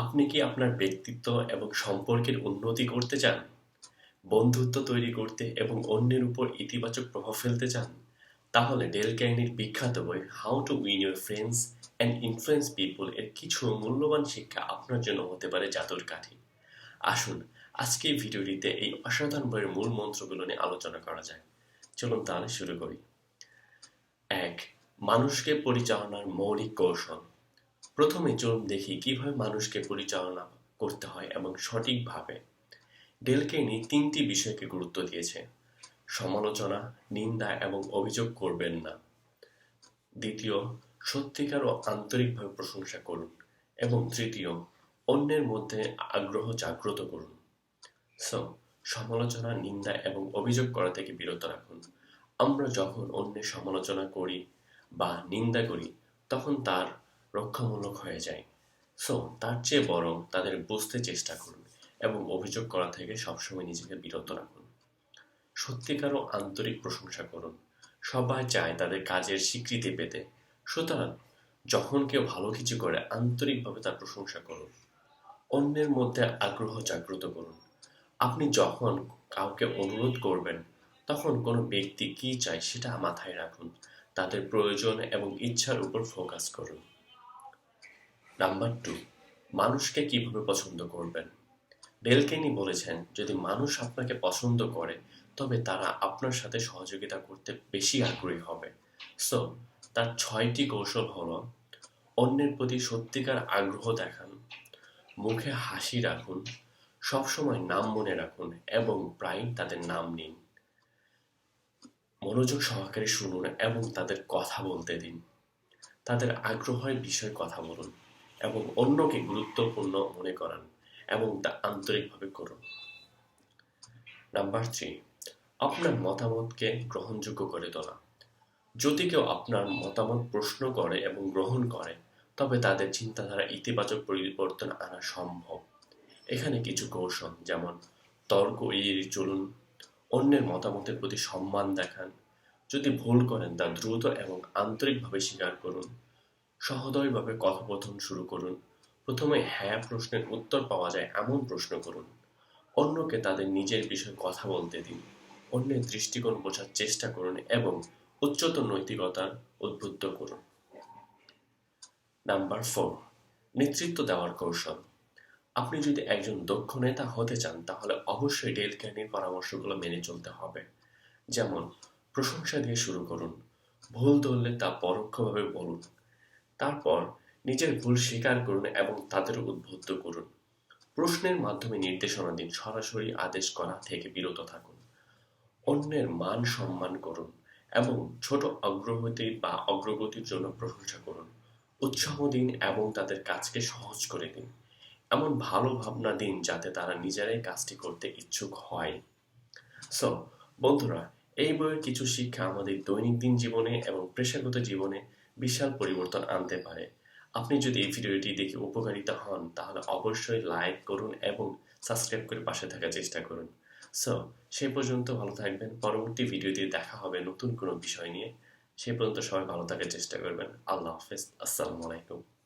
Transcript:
আপনি কি আপনার ব্যক্তিত্ব এবং সম্পর্কের উন্নতি করতে চান? বন্ধুত্ব তৈরি করতে এবং অন্যের উপর ইতিবাচক প্রভাব ফেলতে চান? তাহলে ডেল ক্যানির বিখ্যাত বই how to win your friends and influence people এর কিছু মূল্যবান শিক্ষা আপনার জন্য হতে পারে জাদুর কাঠি। আসুন, আজকে ভিডিওটিতে এই অসাধারণ বইয়ের মূল মন্ত্রগুলো নিয়ে আলোচনা করা যায় চলুন তাহলে শুরু করি। এক, মানুষকে পরিচালনার মৌলিক কৌশল। প্রথমে চলুন দেখি কীভাবে মানুষকে পরিচালনা করতে হয় এবং সঠিকভাবে। ডেল কেনি তিনটি বিষয়কে গুরুত্ব দিয়েছে। সমালোচনা, নিন্দা এবং অভিযোগ করবেন না। দ্বিতীয়, সত্যিকার ও আন্তরিকভাবে প্রশংসা করুন এবং তৃতীয়, অন্যের মধ্যে আগ্রহ জাগ্রত করুন। সো, সমালোচনা, নিন্দা এবং অভিযোগ করা থেকে বিরত রাখুন। আমরা যখন অন্যের সমালোচনা করি বা নিন্দা করি, তখন তার রক্ষামূলক হয়ে যায়। সো তার চেয়ে বরং তাদের বুঝতে চেষ্টা করুন এবং অভিযোগ করা থেকে সবসময় নিজেকে বিরত রাখুন। সত্যিকারও আন্তরিক প্রশংসা করুন। সবাই চায় তাদের কাজের স্বীকৃতি পেতে। সুতরাং যখন কেউ ভালো কিছু করে, আন্তরিকভাবে তার প্রশংসা করুন। অন্যের মধ্যে আগ্রহ জাগ্রত করুন। আপনি যখন কাউকে অনুরোধ করবেন, তখন কোনো ব্যক্তি কি চায় সেটা মাথায় রাখুন। তাদের প্রয়োজন এবং ইচ্ছার উপর ফোকাস করুন। নাম্বার টু মানুষকে কীভাবে পছন্দ করবেন? ডেলকেনি বলেছেন, যদি মানুষ আপনাকে পছন্দ করে, তবে তারা আপনার সাথে সহযোগিতা করতে বেশি আগ্রহী হবে। সো তার ছয়টি কৌশল হলো, অন্যের প্রতি সত্যিকার আগ্রহ দেখান, মুখে হাসি রাখুন, সবসময় নাম মনে রাখুন এবং প্রায় তাদের নাম নিন। মনোযোগ সহকারে শুনুন এবং তাদের কথা বলতে দিন। তাদের আগ্রহের বিষয়ে কথা বলুন। এবং অন্যকে গুরুত্বপূর্ণ মনে করান এবং তা আন্তরিকভাবে করুন। নাম্বার থ্রি আপনার মতামতকে গ্রহণযোগ্য করে তোলা। যদি কেউ আপনার মতামত প্রশ্ন করে এবং গ্রহণ করে, তবে তাদের চিন্তাধারা ইতিবাচক পরিবর্তন আনা সম্ভব। এখানে কিছু কৌশল, যেমন তর্ক এড়িয়ে চলুন, অন্যের মতামতের প্রতি সম্মান দেখান, যদি ভুল করেন তা দ্রুত এবং আন্তরিকভাবে স্বীকার করুন সহদয়ভাবে কথোপকথন শুরু করুন। প্রথমে হ্যাঁ প্রশ্নের উত্তর পাওয়া যায় এমন প্রশ্ন করুন। অন্যকে তাদের নিজের বিষয়ে কথা বলতে দিন। অন্যের দৃষ্টিকোণ বোঝার চেষ্টা করুন এবং উচ্চতর নৈতিকতার উদ্বুদ্ধ করুন। নাম্বার ফোর, নেতৃত্ব দেওয়ার কৌশল। আপনি যদি একজন দক্ষ নেতা হতে চান, তাহলে অবশ্যই ডেল ক্যানির পরামর্শগুলো মেনে চলতে হবে। যেমন, প্রশংসা দিয়ে শুরু করুন। ভুল ধরলে তা পরোক্ষভাবে বলুন। তারপর নিজের ভুল স্বীকার করুন এবং তাদের উদ্বুদ্ধ করুন। প্রশ্নের মাধ্যমে নির্দেশনা দিন, সরাসরি আদেশ করা থেকে বিরত থাকুন। অন্যের মান সম্মান করুন এবং ছোট অগ্রগতি বা অগ্রগতির জন্য প্রশংসা করুন। উৎসাহ দিন এবং তাদের কাজকে সহজ করে দিন। এমন ভালো ভাবনা দিন যাতে তারা নিজেরাই কাজটি করতে ইচ্ছুক হয়। সো বন্ধুরা, এই বইয়ের কিছু শিক্ষা আমাদের দৈনন্দিন জীবনে এবং পেশাগত জীবনে বিশাল পরিবর্তন আনতে পারে। আপনি যদি এই ভিডিওটি দেখে উপকারিত হন, তাহলে অবশ্যই লাইক করুন এবং সাবস্ক্রাইব করে পাশে থাকার চেষ্টা করুন। সো সে পর্যন্ত ভালো থাকবেন। পরবর্তী ভিডিওতে দেখা হবে নতুন কোনো বিষয় নিয়ে। সেই পর্যন্ত সবাই ভালো থাকার চেষ্টা করবেন। আল্লাহ হাফেজ। আসসালামু আলাইকুম।